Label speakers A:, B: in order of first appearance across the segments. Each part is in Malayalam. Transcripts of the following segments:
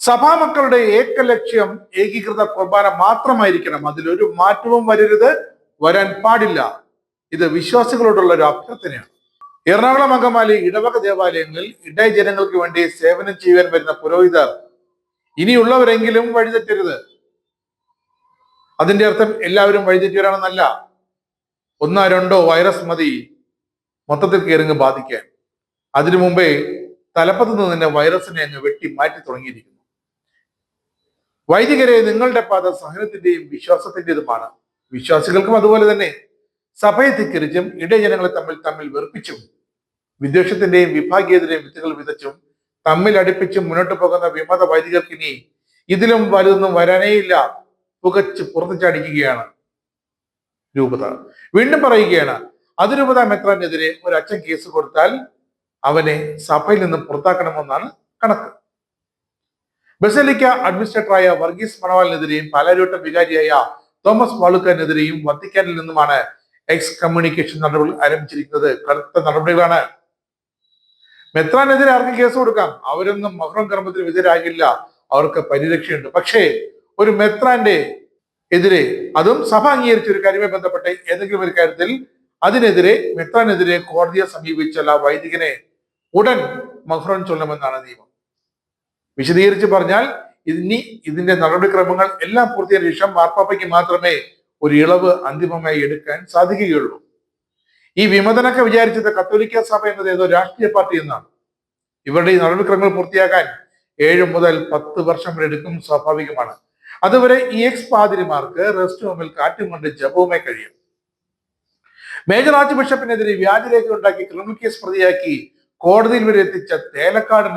A: സഭാമക്കളുടെ ഏക ലക്ഷ്യം ഏകീകൃത കുർബാന മാത്രമായിരിക്കണം. അതിലൊരു മാറ്റവും വരരുത് വരാൻ പാടില്ല. ഇത് വിശ്വാസികളോടുള്ള ഒരു അഭ്യർത്ഥനയാണ്. എറണാകുളം അങ്കമാലി ഇടവക ദേവാലയങ്ങളിൽ ഇടയ ജനങ്ങൾക്ക് വേണ്ടി സേവനം ചെയ്യാൻ വരുന്ന പുരോഹിതർ ഇനിയുള്ളവരെങ്കിലും വഴിതെറ്റരുത്. അതിന്റെ അർത്ഥം എല്ലാവരും വഴിതെറ്റിയവരാണെന്നല്ല. ഒന്നോ രണ്ടോ വൈറസ് മതി മൊത്തത്തിൽ കയറിങ്ങ് ബാധിക്കാൻ. അതിനു മുമ്പേ തലപ്പത്ത് നിന്ന് തന്നെ വൈറസിനെ അങ്ങ് വെട്ടി മാറ്റി തുടങ്ങിയിരിക്കുന്നു. വൈദികരെ നിങ്ങളുടെ പാത സഹനത്തിന്റെയും വിശ്വാസത്തിന്റേതുമാണ്. വിശ്വാസികൾക്കും അതുപോലെ തന്നെ സഭയെ തിക്കരിച്ചും ഇടയജനങ്ങളെ തമ്മിൽ തമ്മിൽ വെറുപ്പിച്ചും വിദ്വേഷത്തിന്റെയും വിഭാഗീയതയുടെയും വിത്തുകൾ വിതച്ചും തമ്മിൽ അടുപ്പിച്ചും മുന്നോട്ട് പോകുന്ന വിമത വൈദികർക്ക് ഇനി ഇതിലും വലുതൊന്നും വരാനേയില്ല. പുകച്ച് പുറത്തു ചാടിക്കുകയാണ് രൂപത. വീണ്ടും പറയുകയാണ് അതിരൂപത മെത്രാനെതിരെ ഒരു കേസ് കൊടുത്താൽ അവനെ സഭയിൽ നിന്ന് പുറത്താക്കണമെന്നാണ് കണക്ക്. ബസലിക്ക അഡ്മിനിസ്ട്രേറ്ററായ വർഗീസ് മണവാളിനെതിരെയും പാലാരിവട്ടം വികാരിയായ തോമസ് വാളുക്കാരനെതിരെയും വത്തിക്കാനിൽ നിന്നുമാണ് എക്സ് കമ്മ്യൂണിക്കേഷൻ നടപടി ആരംഭിച്ചിരിക്കുന്നത്. കടുത്ത നടപടികളാണ്. മെത്രാനെതിരെ ആർക്കും കേസ് കൊടുക്കാം. അവരൊന്നും മഹ്റം കർമ്മത്തിന് വിധേയരാകില്ല. അവർക്ക് പരിരക്ഷയുണ്ട്. പക്ഷേ ഒരു മെത്രാന്റെ എതിരെ അതും സഭ അംഗീകരിച്ച ഒരു കാര്യവുമായി ബന്ധപ്പെട്ട് ഏതെങ്കിലും ഒരു കാര്യത്തിൽ അതിനെതിരെ മെത്രാനെതിരെ കോടതിയെ സമീപിച്ചാൽ ആ വൈദികനെ ഉടൻ മഹ്റം ചൊല്ലണമെന്നാണ് നിയമം. വിശദീകരിച്ച് പറഞ്ഞാൽ ഇനി ഇതിന്റെ നടപടിക്രമങ്ങൾ എല്ലാം പൂർത്തിയായ ശേഷം മാർപ്പാപ്പയ്ക്ക് മാത്രമേ ഒരു ഇളവ് അന്തിമമായി എടുക്കാൻ സാധിക്കുകയുള്ളൂ. ഈ വിമതനൊക്കെ വിചാരിച്ചത് കത്തോലിക്ക സഭ എന്നത് ഏതോ രാഷ്ട്രീയ പാർട്ടി എന്നാണ്. ഇവരുടെ ഈ നടപടിക്രമങ്ങൾ പൂർത്തിയാക്കാൻ ഏഴ് മുതൽ പത്ത് വർഷം വരെ എടുക്കും സ്വാഭാവികമാണ്. അതുവരെ ഈ എക്സ് പാതിരിമാർക്ക് റെസ്റ്റ് ഹോമിൽ കാറ്റും കൊണ്ട് ജപവുമായി കഴിയും. മേജർ ആർച്ച് ബിഷപ്പിനെതിരെ വ്യാജരേഖ ഉണ്ടാക്കി ക്രിമിനൽ കേസ് പ്രതിയാക്കി കോടതിയിൽ വരെ എത്തിച്ച തേലക്കാട്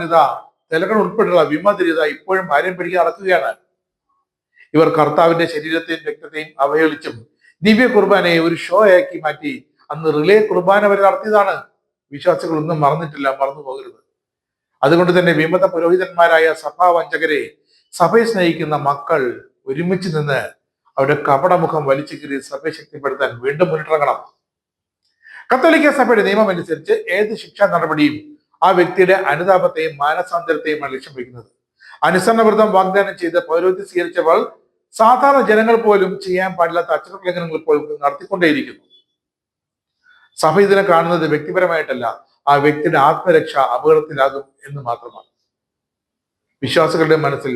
A: തേലക്കാട് ഉൾപ്പെടെയുള്ള വിമതിരിത ഇപ്പോഴും പിടിക്കാൻ നടക്കുകയാണ് ഇവർ കർത്താവിന്റെ ശരീരത്തെയും രക്തത്തെയും അവഹേളിച്ചും ദിവ്യ കുർബാനയെ ഒരു ഷോ ആക്കി മാറ്റി അന്ന് റിലേ കുർബാന വരെ നടത്തിയതാണ്. വിശ്വാസികളൊന്നും മറന്നിട്ടില്ല മറന്നു പോകരുത്. അതുകൊണ്ട് തന്നെ വിമത പുരോഹിതന്മാരായ സഭാ വഞ്ചകരെ സഭയെ സ്നേഹിക്കുന്ന മക്കൾ ഒരുമിച്ച് നിന്ന് അവരുടെ കപടമുഖം വലിച്ചു കീറി സഭയെ ശക്തിപ്പെടുത്താൻ വീണ്ടും മുന്നിട്ടിറങ്ങണം. കത്തോലിക്ക സഭയുടെ നിയമം അനുസരിച്ച് ഏത് ശിക്ഷാ നടപടിയും ആ വ്യക്തിയുടെ അനുതാപത്തെയും മാനസാന്തരത്തെയുമാണ് ലക്ഷ്യം വയ്ക്കുന്നത്. അനുസരണവ്രതം വാഗ്ദാനം ചെയ്ത് പൗരോഹിത്യം സ്വീകരിച്ചവൾ സാധാരണ ജനങ്ങൾ പോലും ചെയ്യാൻ പാടില്ലാത്ത അച്ചടക്കലംഘനങ്ങൾ ഇപ്പോൾ നടത്തിക്കൊണ്ടേയിരിക്കുന്നു. സഭ ഇതിനെ കാണുന്നത് വ്യക്തിപരമായിട്ടല്ല ആ വ്യക്തിയുടെ ആത്മരക്ഷ അപകടത്തിലാകും എന്ന് മാത്രമാണ്. വിശ്വാസികളുടെ മനസ്സിൽ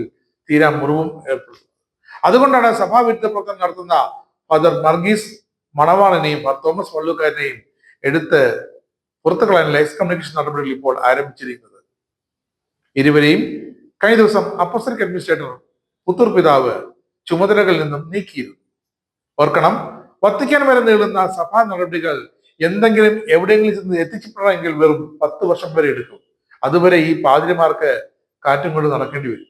A: തീരാ മുറിവും ഏർപ്പെടുന്നു. അതുകൊണ്ടാണ് സഭാവിരുദ്ധ പ്രവർത്തനം നടത്തുന്ന ഫാദർ മർഗീസ് മണവാളനെയും ഫാദർ തോമസ് വള്ളൂക്കാരനെയും എടുത്ത് പുറത്തു എക്സ് കമ്മ്യൂണിക്കേഷൻ നടപടികൾ ഇപ്പോൾ ആരംഭിച്ചിരിക്കുന്നത്. ഇരുവരെയും കഴിഞ്ഞ ദിവസം അപ്പോസ്റ്റലിക് അഡ്മിനിസ്ട്രേറ്റർ പുത്തൂർ പിതാവ് ചുമതലകളിൽ നിന്നും നീക്കിയിരുന്നു. ഓർക്കണം വത്തിക്കാൻ വരെ നീളുന്ന സഭാ നടപടികൾ എന്തെങ്കിലും എവിടെയെങ്കിലും ചെന്ന് എത്തിച്ചപ്പെടണമെങ്കിൽ വെറും പത്ത് വർഷം വരെ എടുക്കും. അതുവരെ ഈ പാതിരിമാർക്ക് കാറ്റും കൊണ്ട് നടക്കേണ്ടി വരും.